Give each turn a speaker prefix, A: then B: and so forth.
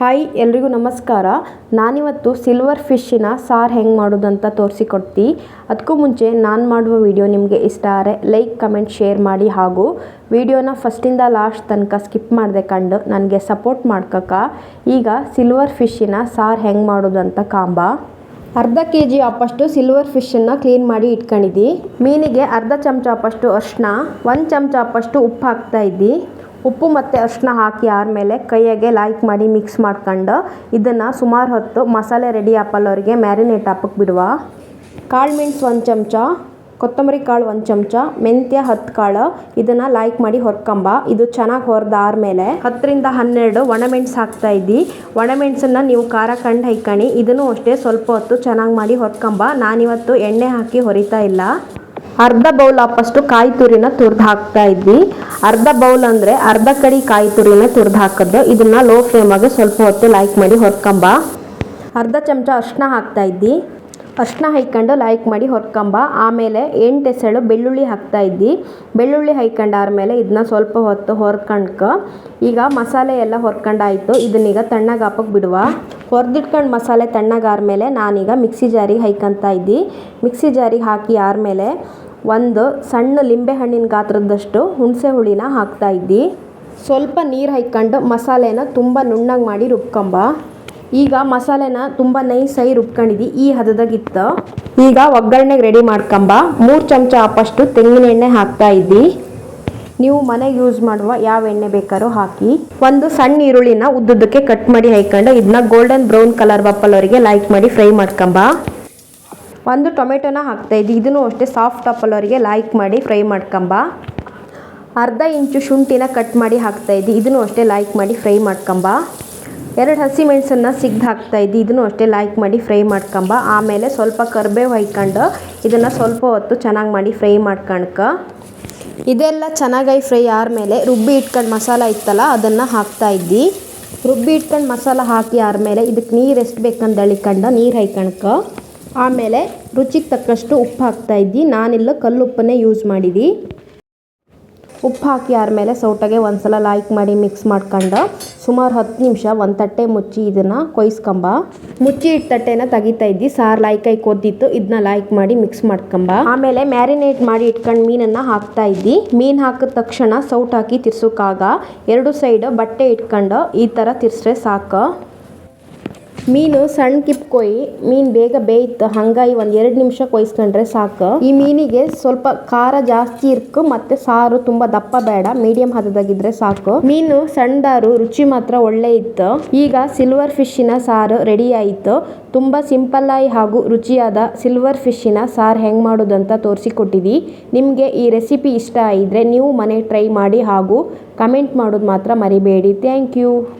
A: Hi ಎಲ್ರಿಗೂ ನಮಸ್ಕಾರ. ನಾನಿವತ್ತು ಸಿಲ್ವರ್ ಫಿಶ್ಶಿನ ಸಾರು ಹೆಂಗೆ ಮಾಡೋದಂತ ತೋರಿಸಿಕೊಡ್ತಿ. ಅದಕ್ಕೂ ಮುಂಚೆ ನಾನು ಮಾಡುವ ವಿಡಿಯೋ ನಿಮಗೆ ಇಷ್ಟ ಆದರೆ ಲೈಕ್ ಕಮೆಂಟ್ ಶೇರ್ ಮಾಡಿ ಹಾಗೂ ವಿಡಿಯೋನ ಫಸ್ಟಿಂದ ಲಾಸ್ಟ್ ತನಕ ಸ್ಕಿಪ್ ಮಾಡದೆ ಕಂಡು ನನಗೆ ಸಪೋರ್ಟ್ ಮಾಡ್ಕಕ್ಕ. ಈಗ ಸಿಲ್ವರ್ ಫಿಶ್ಶಿನ ಸಾರು ಹೆಂಗೆ ಮಾಡೋದಂತ ಕಾಂಬ. ಅರ್ಧ ಕೆ ಜಿ ಅಪ್ಪಷ್ಟು ಸಿಲ್ವರ್ ಫಿಶನ್ನು ಕ್ಲೀನ್ ಮಾಡಿ ಇಟ್ಕೊಂಡಿದ್ದಿ. ಮೀನಿಗೆ ಅರ್ಧ ಚಮಚ ಅಪ್ಪಷ್ಟು ಅರಿಶಿನ ಒಂದು ಚಮಚ ಅಪ್ಪಷ್ಟು ಉಪ್ಪು ಹಾಕ್ತಾ ಇದ್ದಿ. ಉಪ್ಪು ಮತ್ತು ಅರಿಶಿನ ಹಾಕಿ ಆದಮೇಲೆ ಕೈಯಾಗೆ ಲಾಯ್ಕ್ ಮಾಡಿ ಮಿಕ್ಸ್ ಮಾಡ್ಕೊಂಡು ಇದನ್ನು ಸುಮಾರು ಹೊತ್ತು ಮಸಾಲೆ ರೆಡಿ ಆಪಲ್ಲವರಿಗೆ ಮ್ಯಾರಿನೇಟ್ ಹಾಕಕ್ಕೆ ಬಿಡುವ. ಕಾಳು ಮೆಣಸು ಒಂದು ಚಮಚ, ಕೊತ್ತಂಬರಿ ಕಾಳು ಒಂದು ಚಮಚ, ಮೆಂತ್ಯ ಹತ್ತು ಕಾಳು, ಇದನ್ನು ಲೈಕ್ ಮಾಡಿ ಹೊರ್ಕೊಂಬ. ಇದು ಚೆನ್ನಾಗಿ ಹೊರದಾದ್ಮೇಲೆ ಹತ್ತರಿಂದ ಹನ್ನೆರಡು ಒಣಮೆಣ್ಸು ಹಾಕ್ತಾ ಇದ್ದಿ. ಒಣಮೆಣ್ಸನ್ನು ನೀವು ಖಾರ ಕಂಡು ಹೈಕಣಿ. ಇದನ್ನು ಅಷ್ಟೇ ಸ್ವಲ್ಪ ಹೊತ್ತು ಚೆನ್ನಾಗಿ ಮಾಡಿ ಹೊರ್ಕೊಂಬ. ನಾನಿವತ್ತು ಎಣ್ಣೆ ಹಾಕಿ ಹೊರಿತಾ ಇಲ್ಲ. ಅರ್ಧ ಬೌಲ್ ಅಪ್ಪಷ್ಟು ಕಾಯಿ ತುರಿನ ತುರ್ದು ಹಾಕ್ತಾ ಇದ್ವಿ. ಅರ್ಧ ಬೌಲ್ ಅಂದರೆ ಅರ್ಧ ಕಡಿ ಕಾಯಿ ತುರಿನ ತುರ್ದು ಹಾಕಿದ್ದು ಇದನ್ನ ಲೋ ಫ್ಲೇಮಾಗೆ ಸ್ವಲ್ಪ ಹೊತ್ತು ಲೈಕ್ ಮಾಡಿ ಹೊರ್ಕೊಂಬ. ಅರ್ಧ ಚಮಚ ಅರ್ಶಿನ ಹಾಕ್ತಾ ಇದ್ವಿ. ಅರ್ಶಿನ ಹೈಕೊಂಡು ಲೈಕ್ ಮಾಡಿ ಹೊರ್ಕೊಂಬ. ಆಮೇಲೆ ಎಂಟು ಎಸಳು ಬೆಳ್ಳುಳ್ಳಿ ಹಾಕ್ತಾ ಇದ್ವಿ. ಬೆಳ್ಳುಳ್ಳಿ ಹೈಕೊಂಡಾದ್ಮೇಲೆ ಇದನ್ನ ಸ್ವಲ್ಪ ಹೊತ್ತು ಹೊರ್ಕಂಡ್ಕ. ಈಗ ಮಸಾಲೆ ಎಲ್ಲ ಹೊರ್ಕೊಂಡಾಯ್ತು. ಇದನ್ನೀಗ ತಣ್ಣಗೆ ಹಾಪಕ್ಕೆ ಬಿಡುವ. ಹೊರ್ದಿಟ್ಕೊಂಡು ಮಸಾಲೆ ತಣ್ಣಗಾದ್ಮೇಲೆ ನಾನೀಗ ಮಿಕ್ಸಿ ಜಾರಿಗೆ ಹೈಕಂತ ಇದ್ದಿ ಮಿಕ್ಸಿ ಜಾರಿಗೆ ಹಾಕಿ ಆದ್ಮೇಲೆ ಒಂದು ಸಣ್ಣ ಲಿಂಬೆ ಹಣ್ಣಿನ ಗಾತ್ರದಷ್ಟು ಹುಣಸೆ ಹುಳಿನ ಹಾಕ್ತಾ ಇದ್ದಿ. ಸ್ವಲ್ಪ ನೀರು ಹೈಕೊಂಡು ಮಸಾಲೆನ ತುಂಬ ನುಣ್ಣಗೆ ಮಾಡಿ ರುಬ್ಕೊಂಬ. ಈಗ ಮಸಾಲೆನ ತುಂಬ ನೈಸಾಗಿ ರುಬ್ಕೊಂಡಿದ್ದಿ ಈ ಹದದಾಗಿತ್ತು. ಈಗ ಒಗ್ಗರಣೆಗೆ ರೆಡಿ ಮಾಡ್ಕೊಂಬ. ಮೂರು ಚಮಚ ಅಪ್ಪಷ್ಟು ತೆಂಗಿನ ಎಣ್ಣೆ ಹಾಕ್ತಾ ಇದ್ದಿ. ನೀವು ಮನೆಗೆ ಯೂಸ್ ಮಾಡುವ ಯಾವ ಎಣ್ಣೆ ಬೇಕಾದ್ರೂ ಹಾಕಿ. ಒಂದು ಸಣ್ಣ ಈರುಳ್ಳಿನ ಉದ್ದುದ್ದಕ್ಕೆ ಕಟ್ ಮಾಡಿ ಹಾಕೊಂಡು ಇದನ್ನ ಗೋಲ್ಡನ್ ಬ್ರೌನ್ ಕಲರ್ ಬಪ್ಪಲವರಿಗೆ ಲೈಕ್ ಮಾಡಿ ಫ್ರೈ ಮಾಡ್ಕೊಂಬ. ಒಂದು ಟೊಮೆಟೊನ ಹಾಕ್ತಾ ಇದ್ದಿ. ಇದನ್ನು ಅಷ್ಟೇ ಸಾಫ್ಟ್ ಅಪ್ಪಲವರಿಗೆ ಲೈಕ್ ಮಾಡಿ ಫ್ರೈ ಮಾಡ್ಕೊಂಬ. ಅರ್ಧ ಇಂಚು ಶುಂಠಿನ ಕಟ್ ಮಾಡಿ ಹಾಕ್ತಾ ಇದ್ದಿ. ಇದನ್ನು ಅಷ್ಟೇ ಲೈಕ್ ಮಾಡಿ ಫ್ರೈ ಮಾಡ್ಕೊಂಬ. ಎರಡು ಹಸಿ ಮೆಣಸನ್ನು ಸಿಗ್ದು ಹಾಕ್ತಾ ಇದ್ದಿ. ಇದನ್ನು ಅಷ್ಟೇ ಲೈಕ್ ಮಾಡಿ ಫ್ರೈ ಮಾಡ್ಕೊಂಬ. ಆಮೇಲೆ ಸ್ವಲ್ಪ ಕರ್ಬೇವು ಹಾಯ್ಕೊಂಡು ಇದನ್ನು ಸ್ವಲ್ಪ ಹೊತ್ತು ಚೆನ್ನಾಗಿ ಮಾಡಿ ಫ್ರೈ ಮಾಡ್ಕಣ್ಕ. ಇದೆಲ್ಲ ಚೆನ್ನಾಗಿ ಫ್ರೈ ಆದಮೇಲೆ ರುಬ್ಬಿ ಇಟ್ಕೊಂಡು ಮಸಾಲ ಇತ್ತಲ್ಲ, ಅದನ್ನು ಹಾಕ್ತಾ ಇದ್ದಿ. ರುಬ್ಬಿ ಇಟ್ಕೊಂಡು ಮಸಾಲ ಹಾಕಿ ಆದಮೇಲೆ ಇದಕ್ಕೆ ನೀರು ಎಷ್ಟು ಬೇಕಂತ ಅಳಿಕೊಂಡು ನೀರು ಹೈಕಣ್ಕ. ಆಮೇಲೆ ರುಚಿಗೆ ತಕ್ಕಷ್ಟು ಉಪ್ಪು ಹಾಕ್ತಾ ಇದ್ದಿ. ನಾನಿಲ್ಲ ಕಲ್ಲುಪ್ಪನ್ನೇ ಯೂಸ್ ಮಾಡಿದ್ದಿ ಉಪ್ಪು ಹಾಕಿ ಆದಮೇಲೆ ಸೌಟಾಗೆ ಒಂದ್ಸಲ ಲೈಕ್ ಮಾಡಿ ಮಿಕ್ಸ್ ಮಾಡ್ಕೊಂಡು ಸುಮಾರು ಹತ್ತು ನಿಮಿಷ ಒಂದು ತಟ್ಟೆ ಮುಚ್ಚಿ ಇದನ್ನು ಕೊಯ್ಸ್ಕೊಂಬ. ಮುಚ್ಚಿ ಇಟ್ಟು ತಟ್ಟೆನ ತೆಗಿತಾ ಇದ್ದಿ. ಸಾರು ಲಾಯ್ಕಾಯಿ ಕೊದ್ದಿತ್ತು. ಇದನ್ನ ಲೈಕ್ ಮಾಡಿ ಮಿಕ್ಸ್ ಮಾಡ್ಕೊಂಬ. ಆಮೇಲೆ ಮ್ಯಾರಿನೇಟ್ ಮಾಡಿ ಇಟ್ಕೊಂಡು ಮೀನನ್ನು ಹಾಕ್ತಾ ಇದ್ದಿ. ಮೀನು ಹಾಕಿದ ತಕ್ಷಣ ಸೌಟ್ ಹಾಕಿ ತಿರ್ಸೋಕ್ಕಾಗ ಎರಡು ಸೈಡ್ ಬಟ್ಟೆ ಇಟ್ಕೊಂಡು ಈ ಥರ ತಿರ್ಸ್ರೆ ಸಾಕು. ಮೀನು ಸಣ್ಣ ಕಿಪ್ ಕೊಯ್, ಮೀನ್ ಬೇಗ ಬೇಯ್ತು, ಹಂಗಾಗಿ ಒಂದ್ ಎರಡು ನಿಮಿಷ ಕೊಯ್ಸ್ಕೊಂಡ್ರೆ ಸಾಕು. ಈ ಮೀನಿಗೆ ಸ್ವಲ್ಪ ಖಾರ ಜಾಸ್ತಿ ಇರ್ಕ, ಮತ್ತೆ ಸಾರು ತುಂಬಾ ದಪ್ಪ ಬೇಡ, ಮೀಡಿಯಂ ಹದದಾಗಿದ್ರೆ ಸಾಕು. ಮೀನು ಸಣ್ಣದಾರು, ರುಚಿ ಮಾತ್ರ ಒಳ್ಳೆ ಇತ್ತು. ಈಗ ಸಿಲ್ವರ್ ಫಿಶ್ಶಿನ ಸಾರು ರೆಡಿ ಆಯಿತು. ತುಂಬಾ ಸಿಂಪಲ್ ಆಗಿ ಹಾಗೂ ರುಚಿಯಾದ ಸಿಲ್ವರ್ ಫಿಶ್ಶಿನ ಸಾರು ಹೆಂಗ್ ಮಾಡೋದಂತ ತೋರಿಸಿಕೊಟ್ಟಿದಿ. ನಿಮಗೆ ಈ ರೆಸಿಪಿ ಇಷ್ಟ ಆಗಿದ್ರೆ ನೀವು ಮನೆಗೆ ಟ್ರೈ ಮಾಡಿ ಹಾಗೂ ಕಮೆಂಟ್ ಮಾಡೋದು ಮಾತ್ರ ಮರಿಬೇಡಿ. Thank you.